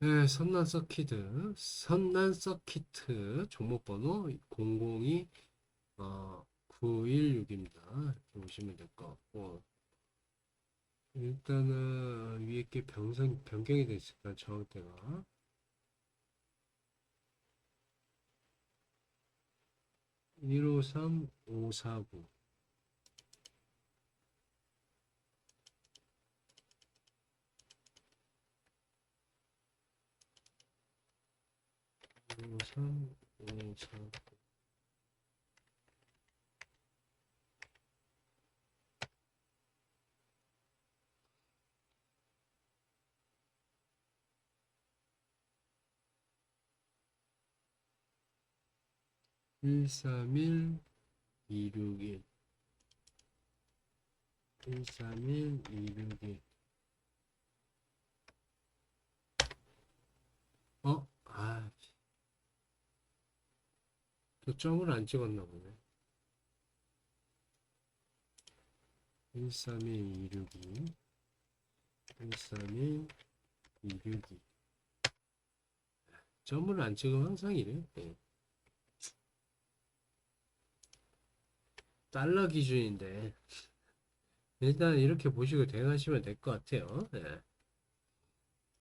네, 선난 서키트, 선난 서키트 종목 번호 002 어, 916입니다. 이렇게 보시면 될 것 같고. 일단은 위에 게 변성, 변경이 돼 있을까 정확대가 153 549 153 549 131 261 131 261 어? 아, 저 점을 안 찍었나 보네. 131 262 131 262 점을 안 찍으면 항상 이래. 예. 달러 기준인데 일단 이렇게 보시고 대응하시면 될 것 같아요. 예.